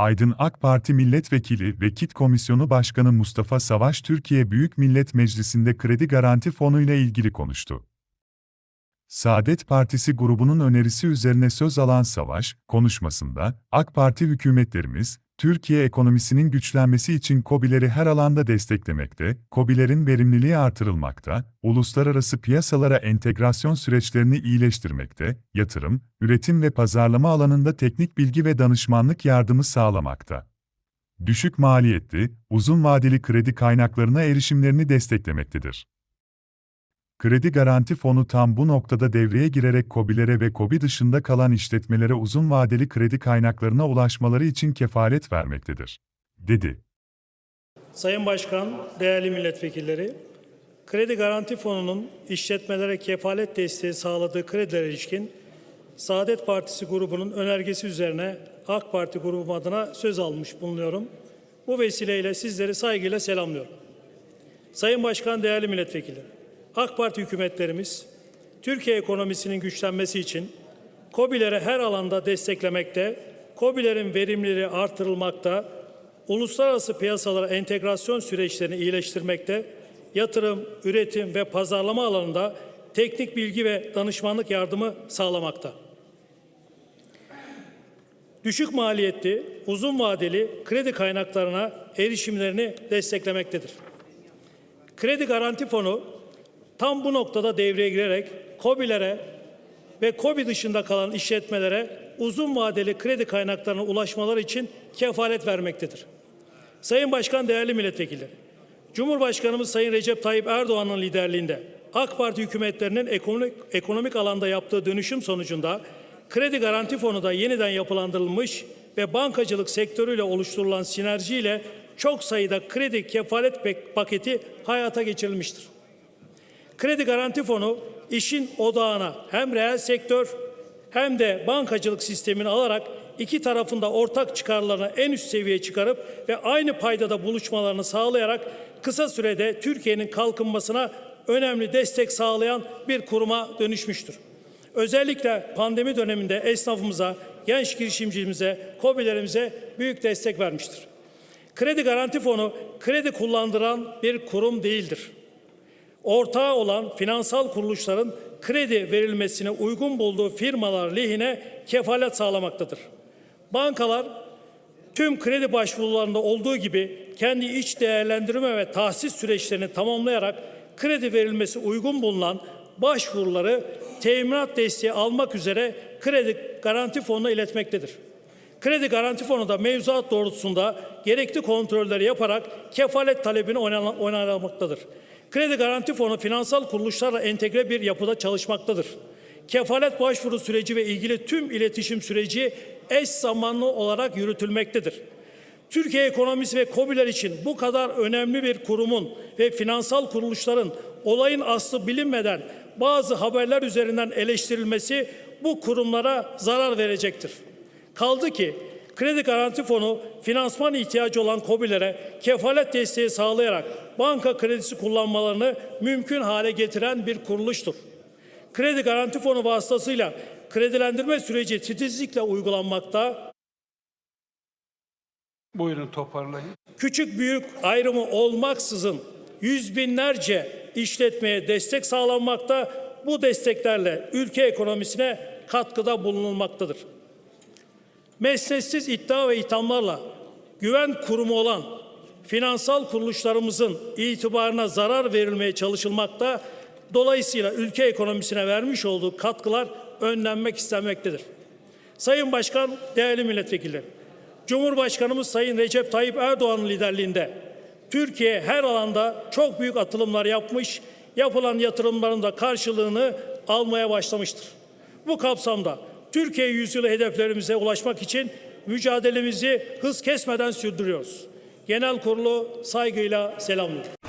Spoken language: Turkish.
Aydın AK Parti Milletvekili ve KİT Komisyonu Başkanı Mustafa Savaş Türkiye Büyük Millet Meclisi'nde kredi garanti fonu ile ilgili konuştu. Saadet Partisi grubunun önerisi üzerine söz alan Savaş, konuşmasında, AK Parti hükümetlerimiz, Türkiye ekonomisinin güçlenmesi için KOBİ'leri her alanda desteklemekte, KOBİ'lerin verimliliği artırılmakta, uluslararası piyasalara entegrasyon süreçlerini iyileştirmekte, yatırım, üretim ve pazarlama alanında teknik bilgi ve danışmanlık yardımı sağlamakta. Düşük maliyetli, uzun vadeli kredi kaynaklarına erişimlerini desteklemektedir. Kredi Garanti Fonu tam bu noktada devreye girerek KOBİ'lere ve KOBİ dışında kalan işletmelere uzun vadeli kredi kaynaklarına ulaşmaları için kefalet vermektedir, dedi. Sayın Başkan, değerli milletvekilleri, Kredi Garanti Fonu'nun işletmelere kefalet desteği sağladığı kredilere ilişkin Saadet Partisi grubunun önergesi üzerine AK Parti grubum adına söz almış bulunuyorum. Bu vesileyle sizleri saygıyla selamlıyorum. Sayın Başkan, değerli milletvekilleri, AK Parti hükümetlerimiz Türkiye ekonomisinin güçlenmesi için KOBİ'lere her alanda desteklemekte, KOBİ'lerin verimliliği artırılmakta, uluslararası piyasalara entegrasyon süreçlerini iyileştirmekte, yatırım, üretim ve pazarlama alanında teknik bilgi ve danışmanlık yardımı sağlamakta. Düşük maliyetli, uzun vadeli kredi kaynaklarına erişimlerini desteklemektedir. Kredi Garanti Fonu tam bu noktada devreye girerek KOBİ'lere ve KOBİ dışında kalan işletmelere uzun vadeli kredi kaynaklarına ulaşmaları için kefalet vermektedir. Sayın Başkan, değerli milletvekilleri, Cumhurbaşkanımız Sayın Recep Tayyip Erdoğan'ın liderliğinde AK Parti hükümetlerinin ekonomik, ekonomik alanda yaptığı dönüşüm sonucunda Kredi Garanti Fonu da yeniden yapılandırılmış ve bankacılık sektörüyle oluşturulan sinerjiyle çok sayıda kredi kefalet paketi hayata geçirilmiştir. Kredi Garanti Fonu işin odağına hem reel sektör hem de bankacılık sistemini alarak iki tarafında ortak çıkarlarını en üst seviyeye çıkarıp ve aynı paydada buluşmalarını sağlayarak kısa sürede Türkiye'nin kalkınmasına önemli destek sağlayan bir kuruma dönüşmüştür. Özellikle pandemi döneminde esnafımıza, genç girişimcimize, KOBİ'lerimize büyük destek vermiştir. Kredi Garanti Fonu kredi kullandıran bir kurum değildir ortağı olan finansal kuruluşların kredi verilmesine uygun bulduğu firmalar lehine kefalet sağlamaktadır. Bankalar tüm kredi başvurularında olduğu gibi kendi iç değerlendirme ve tahsis süreçlerini tamamlayarak kredi verilmesi uygun bulunan başvuruları teminat desteği almak üzere kredi garanti fonuna iletmektedir. Kredi Garanti Fonu da mevzuat doğrultusunda gerekli kontrolleri yaparak kefalet talebini onaylamaktadır. Kredi Garanti Fonu finansal kuruluşlarla entegre bir yapıda çalışmaktadır. Kefalet başvuru süreci ve ilgili tüm iletişim süreci eş zamanlı olarak yürütülmektedir. Türkiye ekonomisi ve KOBİ'ler için bu kadar önemli bir kurumun ve finansal kuruluşların olayın aslı bilinmeden bazı haberler üzerinden eleştirilmesi bu kurumlara zarar verecektir. Kaldı ki Kredi Garanti Fonu finansman ihtiyacı olan KOBİ'lere kefalet desteği sağlayarak banka kredisi kullanmalarını mümkün hale getiren bir kuruluştur. Kredi Garanti Fonu vasıtasıyla kredilendirme süreci titizlikle uygulanmakta, Buyurun toparlayın. küçük büyük ayrımı olmaksızın yüz binlerce işletmeye destek sağlanmakta, bu desteklerle ülke ekonomisine katkıda bulunulmaktadır. Mesnetsiz iddia ve ithamlarla güven kurumu olan finansal kuruluşlarımızın itibarına zarar verilmeye çalışılmakta, dolayısıyla ülke ekonomisine vermiş olduğu katkılar önlenmek istenmektedir. Sayın Başkan, değerli milletvekilleri, Cumhurbaşkanımız Sayın Recep Tayyip Erdoğan'ın liderliğinde Türkiye her alanda çok büyük atılımlar yapmış, yapılan yatırımların da karşılığını almaya başlamıştır. Bu kapsamda Türkiye yüzyılı hedeflerimize ulaşmak için mücadelemizi hız kesmeden sürdürüyoruz. Genel kurulu saygıyla selamlıyorum.